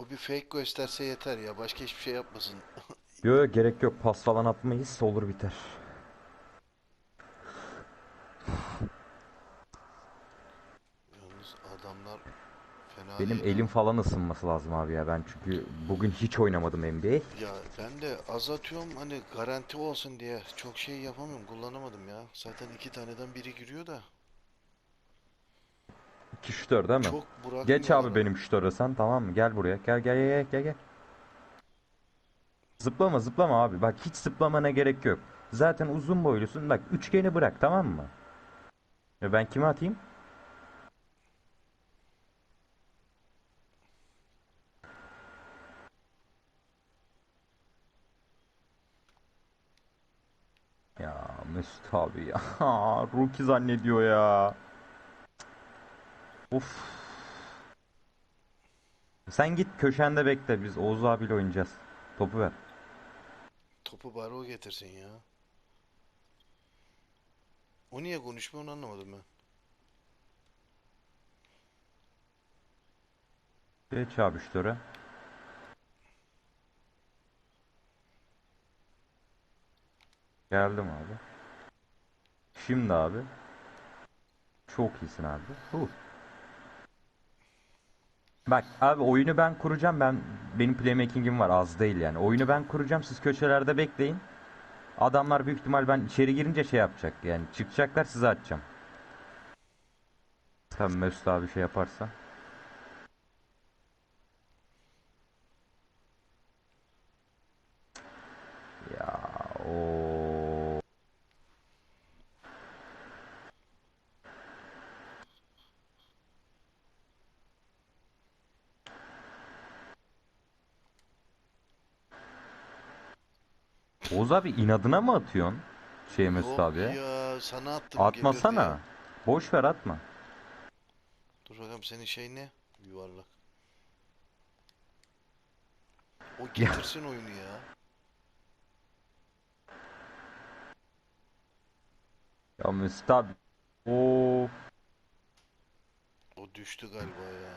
O bir fake gösterse yeter ya. Başka hiçbir şey yapmasın. Yok yok gerek yok pas falan atmayız olur biter. Yalnız adamlar fena Benim değil. elim falan ısınması lazım abi ya ben çünkü bugün hiç oynamadım NBA. Ya ben de az atıyorum hani garanti olsun diye çok şey yapamıyorum kullanamadım ya. Zaten iki taneden biri giriyor da 2 şutör değil mi? çok. Geç abi benim şutöre sen tamam mı? Gel buraya. Gel gel gel gel gel. Zıplama zıplama abi. Bak hiç zıplamana gerek yok. Zaten uzun boylusun. Bak üçgeni bırak tamam mı? Ya ben kime atayım? Ya Mesut abi ya. Rookie zannediyor ya. Of. Sen git köşende bekle. Biz Oğuz abiyle oynayacağız. Topu ver. Topu bari o getirsin ya. O niye konuşmuyor onu anlamadım ben. Geç abi. Geldim abi. Şimdi abi. Çok iyisin abi. Huh. Bak abi oyunu ben kuracağım. Ben benim playmaking'im var az değil yani. Oyunu ben kuracağım. Siz köşelerde bekleyin. Adamlar büyük ihtimal ben içeri girince şey yapacak. Yani çıkacaklar size atacağım. Tabii Mesut abi şey yaparsa. Ya o Oğuz abi inadına mı atıyorsun? Şey Mesut Yok abi. ya sana attım Atmasana. Boş ver atma. Dur bakalım senin şey ne? Yuvarlak. O getirsin oyunu ya. Ya Mesut abi. Oo. O düştü galiba ya.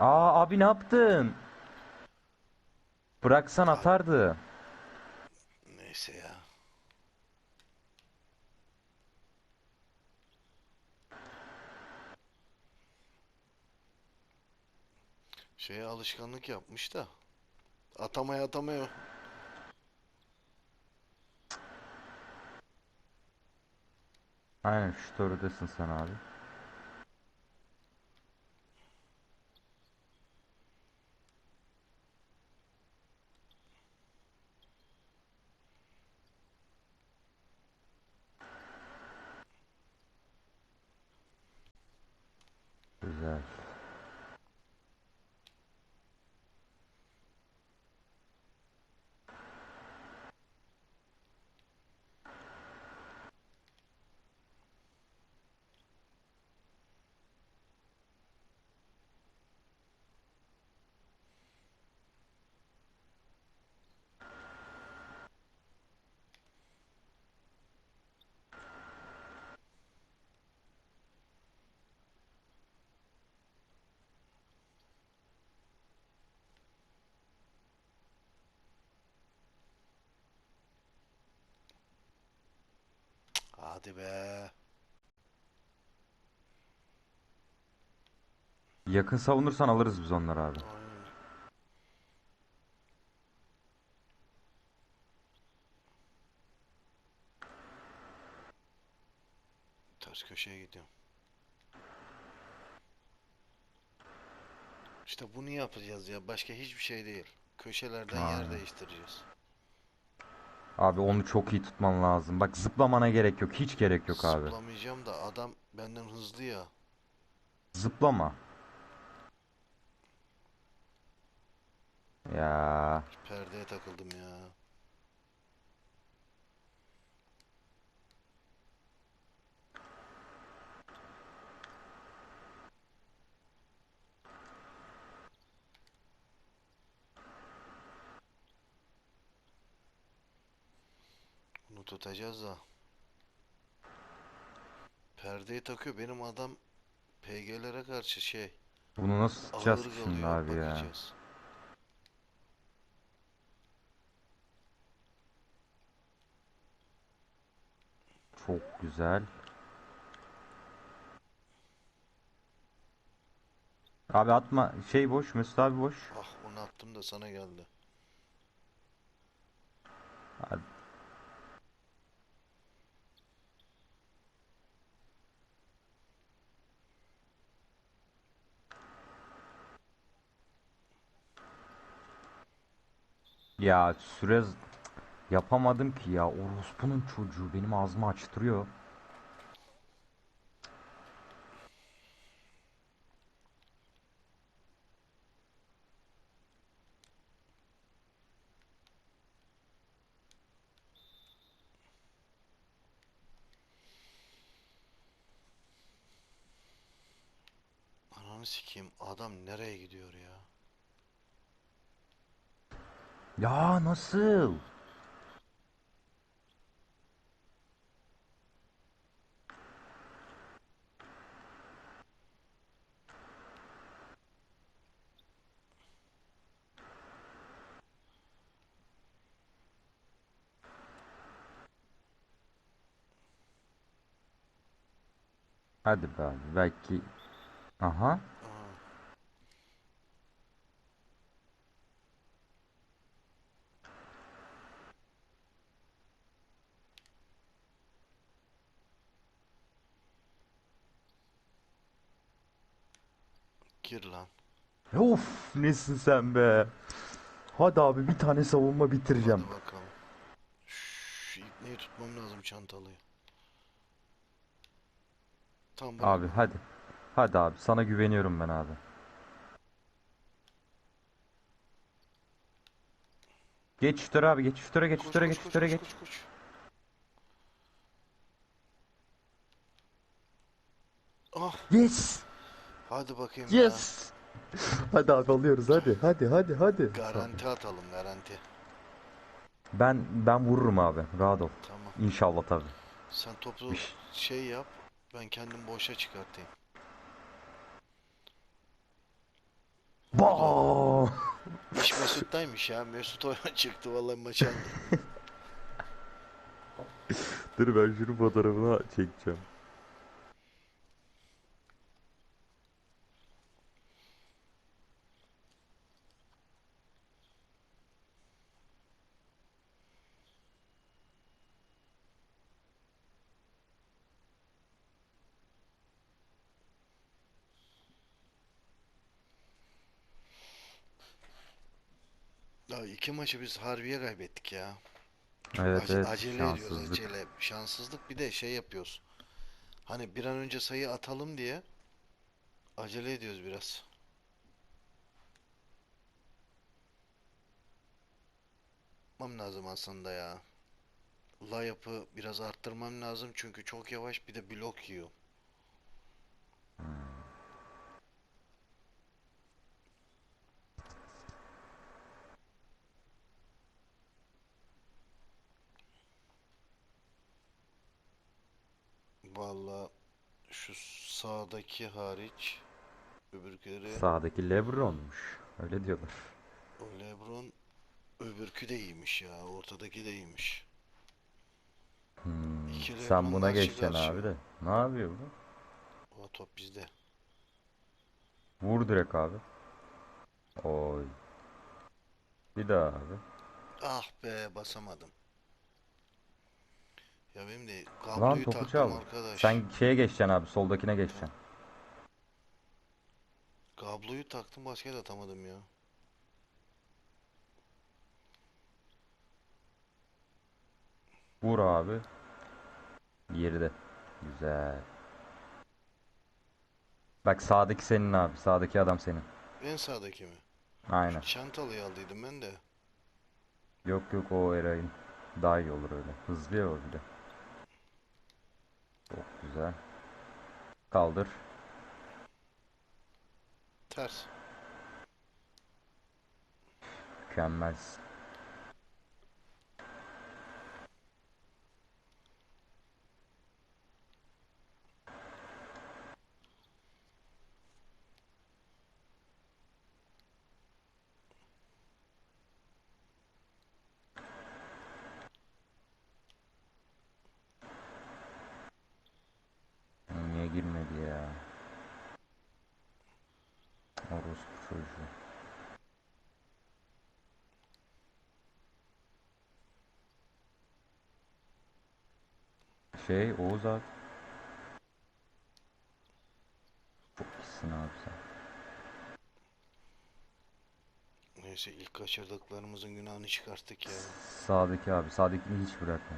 Aa abi ne yaptın? Bıraksan atardı. Neyse ya. Şeye alışkanlık yapmış da. Atamaya atamıyor. Aynen şu doğrudesin sen abi. Güzel. Hadi be. Yakın savunursan alırız biz onları abi. Aynen. Ters köşeye gidiyorum. İşte bunu yapacağız ya. Başka hiçbir şey değil. Köşelerden yer Aynen. değiştireceğiz. Abi onu çok iyi tutman lazım. Bak zıplamana gerek yok. Hiç gerek yok abi. Zıplamayacağım da adam benden hızlı ya. Zıplama. Ya. Perdeye takıldım ya. Bunu tutacağız da. Perdeyi takıyor. Benim adam PG'lere karşı şey Bunu nasıl sıkacağız ki şimdi abi ya? Bakacağız. Çok güzel. Abi atma. Şey boş. Mesut abi boş. Ah onu attım da sana geldi. Hadi. Ya süre yapamadım ki ya. Orospu'nun çocuğu benim ağzımı açtırıyor. Ananı sikeyim. Adam nereye gidiyor ya? Ya nasıl? Hadi be abi belki Aha Of nesin sen be Hadi abi bir tane savunma bitireceğim Hadi bakalım. Şu ipneyi tutmam lazım çantalıyı. Tam bak. Abi hadi Hadi abi sana güveniyorum ben abi Geç şutöre abi geç şutöre geç Koş, şutöre koş, geç koş, koş, geç koş, koş. Ah, Yes hadi bakayım ya. Yes Hadi abi alıyoruz hadi hadi hadi hadi Garanti atalım garanti. Ben ben vururum abi rahat ol Tamam. İnşallah tabii Sen topu şey yap. Ben kendim boşa çıkartayım. Ba İş Mesut'taymış ya. Mesut oyuna çıktı vallahi aldı. Dur ben şunun fotoğrafını çekeceğim Ya iki maçı biz harbiye kaybettik ya. Evet Ace- evet acele ediyoruz şanssızlık acele. Şanssızlık bir de şey yapıyoruz. Hani bir an önce sayı atalım diye acele ediyoruz biraz. Yapmam lazım aslında ya. Layup'ı biraz arttırmam lazım çünkü çok yavaş bir de blok yiyor. Vallahi şu sağdaki hariç öbürküleri Sağdaki Lebron'muş öyle diyorlar o LeBron öbürkü de iyiymiş ya. Ortadaki de iyiymiş. Hmm, İki Sen Lebron buna karşı geçeceksin karşıya. abi de Ne yapıyor bu? O top bizde. Vur direkt abi Oy Bir daha abi Ah be basamadım. Ya benim de Lan kabloyu topu taktım çal. arkadaş. Sen şeye geçeceksin abi soldakine geçeceksin. Kabloyu taktım başka da atamadım ya. Vur abi. Geride. Güzel. Bak sağdaki senin abi. Sağdaki adam senin. En sağdaki mi? Aynen. Çantalıyı aldıydım ben de. Yok yok o Eray'ın. Daha iyi olur öyle. Hızlı ya o bir de. Çok güzel. Kaldır. Ters. Mükemmelsin. girmedi ya? Orospu çocuğu. Şey Oğuz abi. Çok iyisin abi sen. Neyse ilk kaçırdıklarımızın günahını çıkarttık ya. Sağdaki abi. Sağdakini hiç bırakma.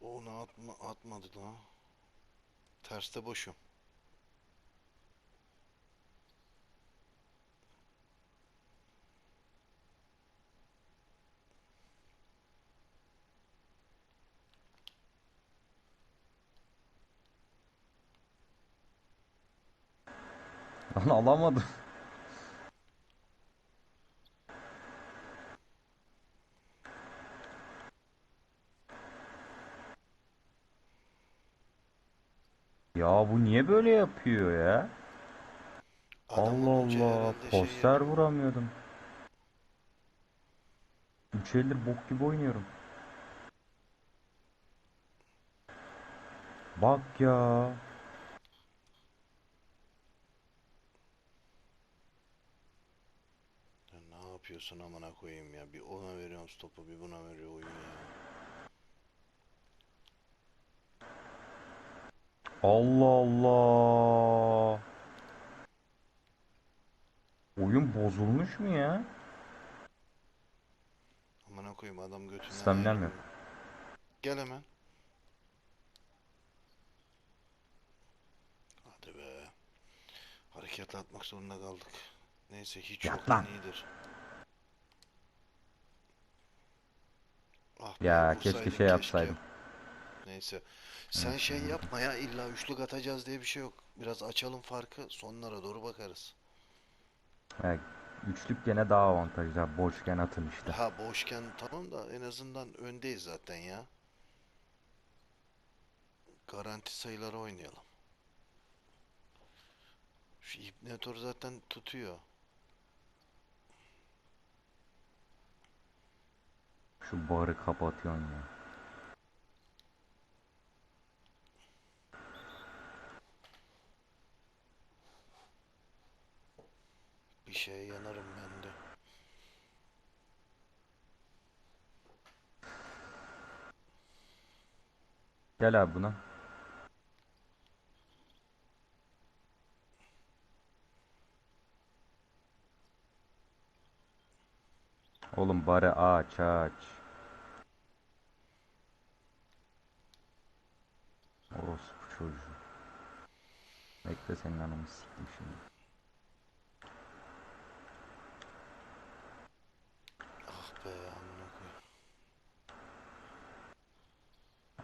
Onu atma, atmadı lan. Terste boşum. Lan alamadım. Ya bu niye böyle yapıyor ya? Adam Allah olunca Allah. herhalde şey Poster yapıyor. vuramıyordum. Üç eldir bok gibi oynuyorum. Bak ya. Ya ne yapıyorsun amına koyayım ya? Bir ona veriyorum stopu, bir buna veriyor oyun ya. Allah Allah. Oyun bozulmuş mu ya? Amına koyayım adam Staminam ayrılmıyor. yok. Gel hemen. Hadi be. Hareket atmak zorunda kaldık. Neyse hiç Yat yoktan lan. iyidir. Ah be, Ya keşke vursaydın şey yapsaydım. Neyse. Sen şey yapma ya illa üçlük atacağız diye bir şey yok. Biraz açalım farkı sonlara doğru bakarız. Ya, üçlük gene daha avantajlı. abi. Boşken atın işte. Ha boşken tamam da en azından öndeyiz zaten ya. Garanti sayıları oynayalım. Şu İbnetor zaten tutuyor. Şu barı kapatıyorsun ya. Bir şeye yanarım ben de. Gel abi buna. Oğlum barı aç aç. Orospu çocuğu. Bekle senin ananı siktim şimdi. Ah be amına koyayım.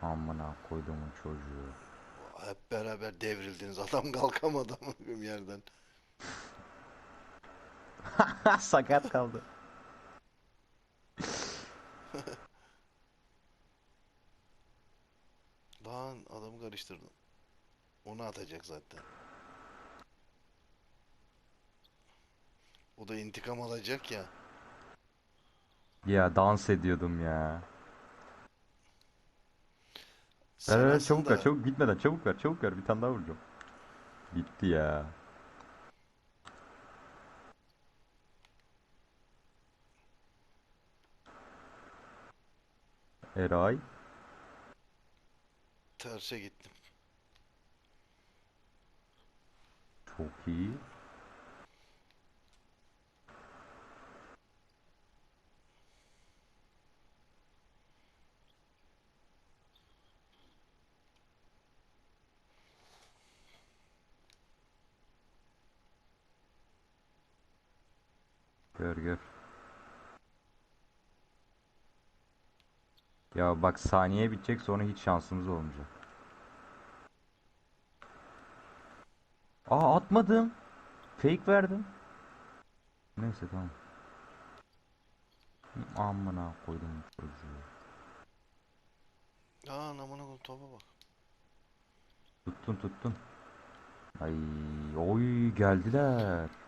Amına koyduğumun çocuğu. Hep beraber devrildiniz. Adam kalkamadı amına yerden. Sakat kaldı. Lan adamı karıştırdım. Onu atacak zaten. O da intikam alacak ya. Ya dans ediyordum ya. Sen Ver ver çabuk ver çabuk gitmeden çabuk ver çabuk ver bir tane daha vuracağım. Gitti ya. Eray. Terse gittim. Çok iyi. Gör gör. Ya bak saniye bitecek sonra hiç şansımız olmayacak. Aa atmadım. Fake verdim. Neyse tamam. Amına koydum çocuğu. Aa amına koyayım topa bak. Tuttun tuttun. Ay oy geldiler.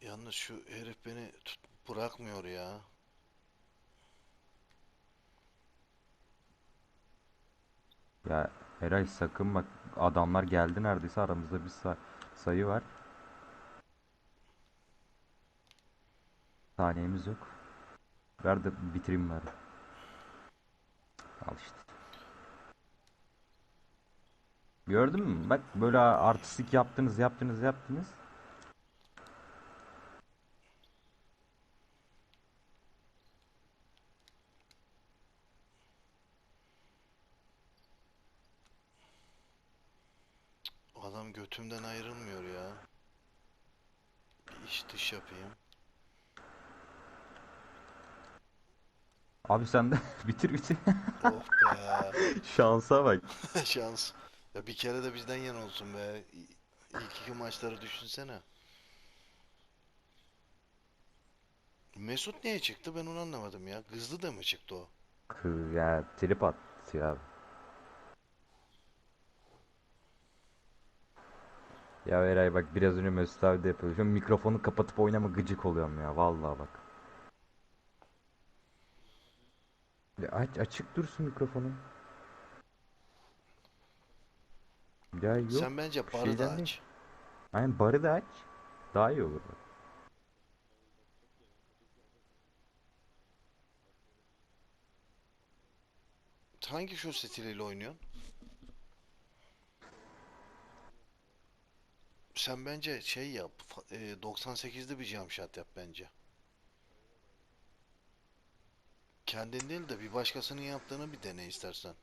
Yalnız şu herif beni tut bırakmıyor ya. Ya Eray sakın bak adamlar geldi neredeyse aramızda bir sa- sayı var. Saniyemiz yok. Ver de bitireyim bari. Al işte. Gördün mü? Bak böyle artistik yaptınız yaptınız yaptınız. Adam götümden ayrılmıyor ya. Bir iç dış yapayım. Abi sen de bitir bitir. Oh be. Şansa bak. Şans. Ya bir kere de bizden yan olsun be. İlk iki maçları düşünsene. Mesut niye çıktı ben onu anlamadım ya. Kızdı da mı çıktı o? Ya trip attı abi. Ya Eray bak biraz önce Mesut abi de yapıyor. Şu mikrofonu kapatıp oynama gıcık oluyorum ya vallahi bak. Ya aç açık dursun mikrofonu. Ya yok. Sen bence barı da değil. aç. Aynen barı da aç. Daha iyi olur bak. Hangi şu stiliyle oynuyorsun? Sen bence şey yap. e, 98'li bir jump yap bence. Kendin değil de bir başkasının yaptığını bir dene istersen.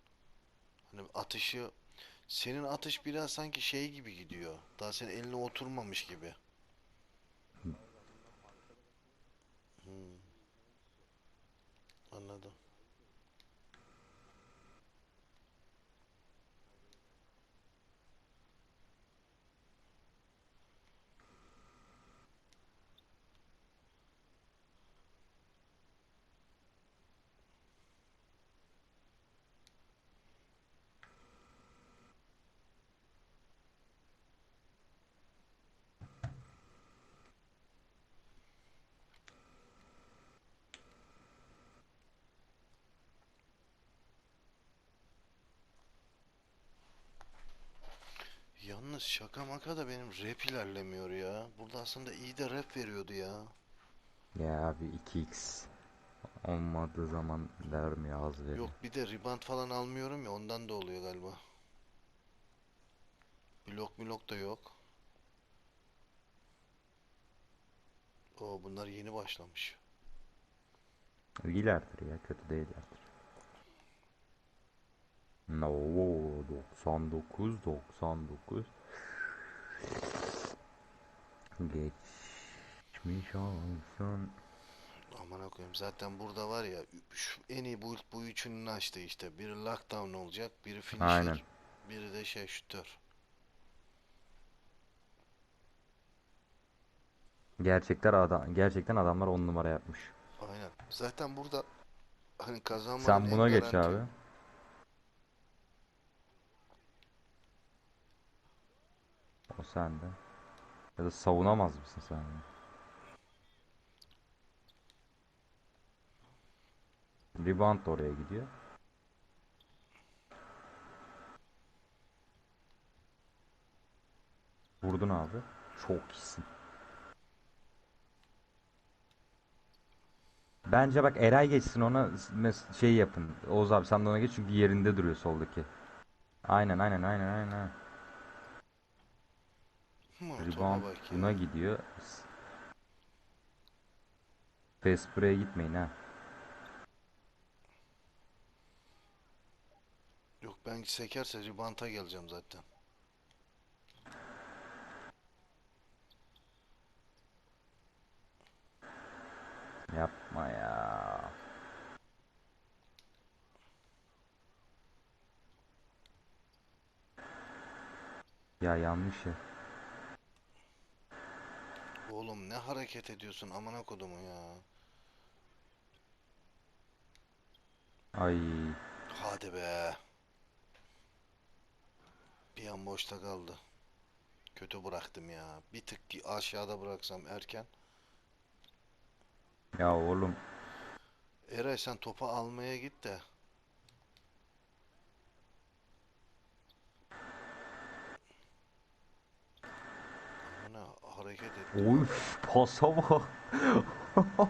Hani atışı senin atış biraz sanki şey gibi gidiyor. Daha senin eline oturmamış gibi. Hmm. Anladım. Yalnız şaka maka da benim rap ilerlemiyor ya. Burada aslında iyi de rap veriyordu ya. Ya abi 2x olmadığı zaman vermiyor az veriyor. Yok bir de rebound falan almıyorum ya ondan da oluyor galiba. Blok blok da yok. Oo bunlar yeni başlamış. İyilerdir ya kötü değillerdir. No 99 99 Geçmiş olsun. Aman koyayım zaten burada var ya şu en iyi build bu üçünü açtı işte. Biri lockdown olacak, biri finisher, Aynen. biri de şey şutör. Gerçekler adam gerçekten adamlar on numara yapmış. Aynen. Zaten burada hani kazanmanın Sen en buna geç garanti- abi. O sende. Ya da savunamaz mısın sen? ya? Rebound oraya gidiyor. Vurdun abi. Çok iyisin. Bence bak Eray geçsin ona şey yapın. Oğuz abi sen de ona geç çünkü yerinde duruyor soldaki. Aynen aynen aynen aynen. Rebound buna gidiyor. Fast break'e gitmeyin ha. Yok ben sekerse rebound'a geleceğim zaten. Yapma ya. Ya yanlış ya. Oğlum ne hareket ediyorsun amına kodumu ya. Ay Hadi be. Bir an boşta kaldı. Kötü bıraktım ya. Bir tık aşağıda bıraksam erken. ya oğlum Eray sen topu almaya git de. Hareket et. Of pasa bak.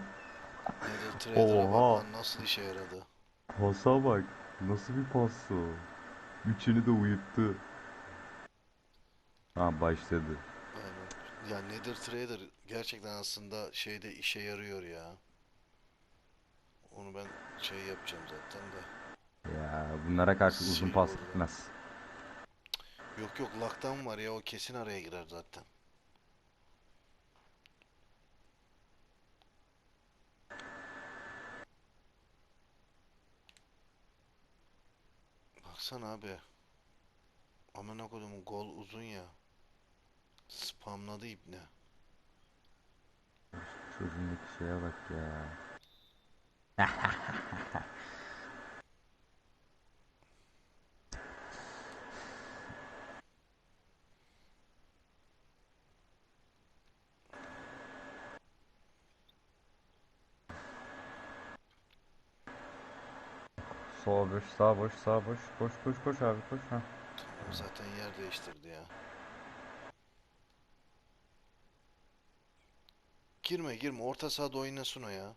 Trader'a Oha. nasıl işe yaradı. Pasa bak. Nasıl bir pas o? Üçünü de uyuttu. Ha başladı. Aynen. Ya Nether Trader gerçekten aslında şeyde işe yarıyor ya. Onu ben şey yapacağım zaten de. Ya bunlara karşı uzun Şey pas oldu. gitmez. Yok yok lockdown var ya o kesin araya girer zaten. Baksana abi. Amına koyduğum gol uzun ya. Spamladı ibne. Çözümdeki şeye bak ya. Sol boş, sağ boş, sağ boş. Koş koş koş abi koş. Ha. Zaten yer değiştirdi ya. Girme girme orta sahada oynasın o ya.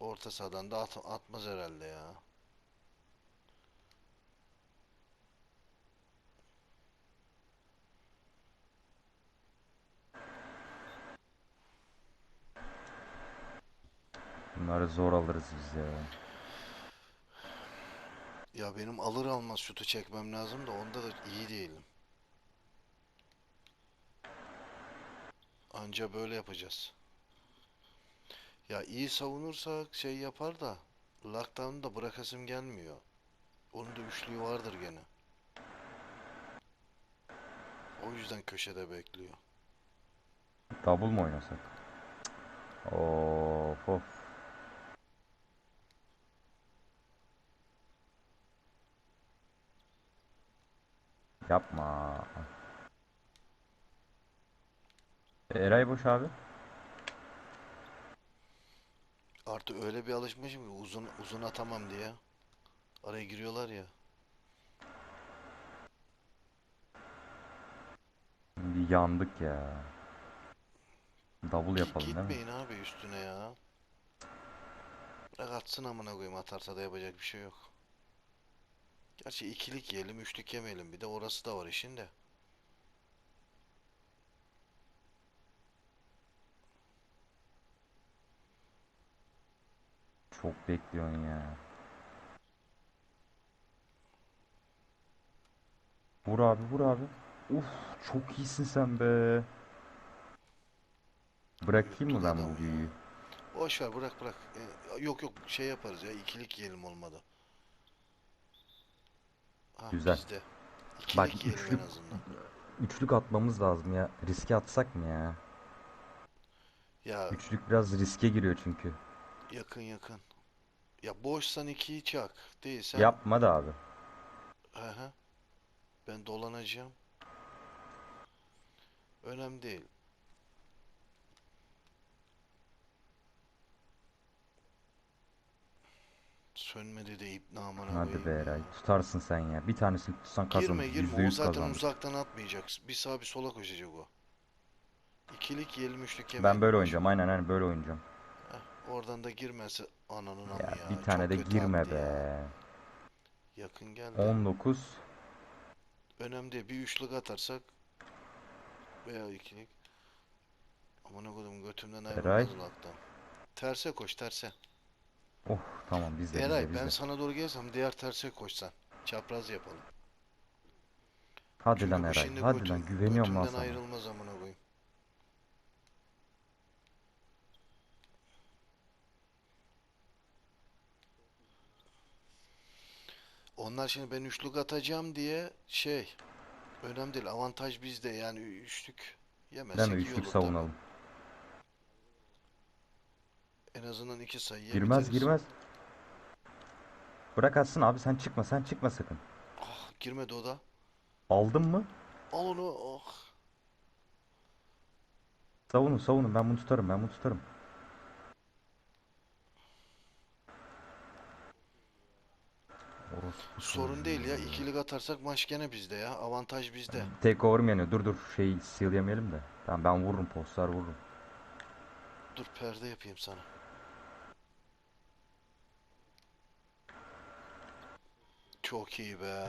Orta sahadan da at- atmaz herhalde ya. Bunları zor alırız biz ya. Ya benim alır almaz şutu çekmem lazım da onda da iyi değilim. Anca böyle yapacağız. Ya iyi savunursak şey yapar da lockdown'u da bırakasım gelmiyor. Onun da üçlüğü vardır gene. O yüzden köşede bekliyor. Double mu oynasak? Of of. Yapma. E, Eray boş abi. Artık öyle bir alışmışım ki uzun uzun atamam diye. Araya giriyorlar ya. Bir yandık ya. Double yapalım değil mi? Gitmeyin abi üstüne ya. Bırak atsın amına koyayım atarsa da yapacak bir şey yok. Gerçi ikilik yiyelim, üçlük yemeyelim bir de orası da var işin de. Çok bekliyorsun ya. Vur abi vur abi. Uf çok iyisin sen be. Bırakayım mı ben bu büyüyü? Boş ver bırak bırak. Ee, yok yok şey yaparız ya ikilik yiyelim olmadı. Ha Güzel. bizde. Bak, üçlük- en azından. Üçlük atmamız lazım ya. Riske atsak mı ya? Ya Üçlük biraz riske giriyor çünkü. yakın yakın. Ya boşsan ikiyi çak. Değilsen Yapma da abi. Hı hı. Ben dolanacağım. Önemli değil. Sönmedi de ip namına Hadi be Eray. Tutarsın sen ya. Bir tanesini tutsan kazanır. Girme girme. O zaten kazanır. uzaktan atmayacak. Bir sağa bir sola koşacak o. İkilik yiyelim üçlük Ben böyle oynayacağım. Aynen aynen böyle oynayacağım. Heh, oradan da girmesi ananın Ya ya. bir tane Çok de girme attı ya. be. Yakın geldi. 19. Önemli değil. Bir üçlük atarsak veya ikilik. Amına koydum götümden Eray. ayrılmaz laktan. Terse koş terse. Oh tamam bizde Eray bizde ben sana doğru gelsem diğer terse koşsan. Çapraz yapalım. Hadi Çünkü lan Eray. Hadi götüm- lan güveniyorum lan sana. ayrılmaz amına koyayım. Onlar şimdi ben üçlük atacağım diye şey önemli değil avantaj bizde yani üçlük yemezsek iyi Üçlük olur tabii. En azından iki sayıya Girmez biteriz. girmez. Bırak atsın abi sen çıkma sen çıkma sakın. Ah girmedi o da. Aldın mı? Al onu. Oh. Savunun savunun ben bunu tutarım ben bunu tutarım. Orospu Sorun değil ya. ikilik atarsak maç gene bizde ya. Avantaj bizde. Tek over mi yanıyor? Dur dur şey seal yemeyelim de. Tamam ben vururum postlar vururum. Dur perde yapayım sana. Çok iyi be.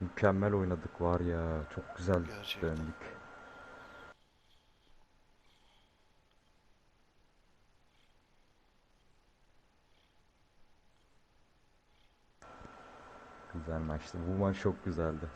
Mükemmel oynadık var ya. Çok güzel Gerçekten. döndük. Güzel maçtı. Bu maç çok güzeldi.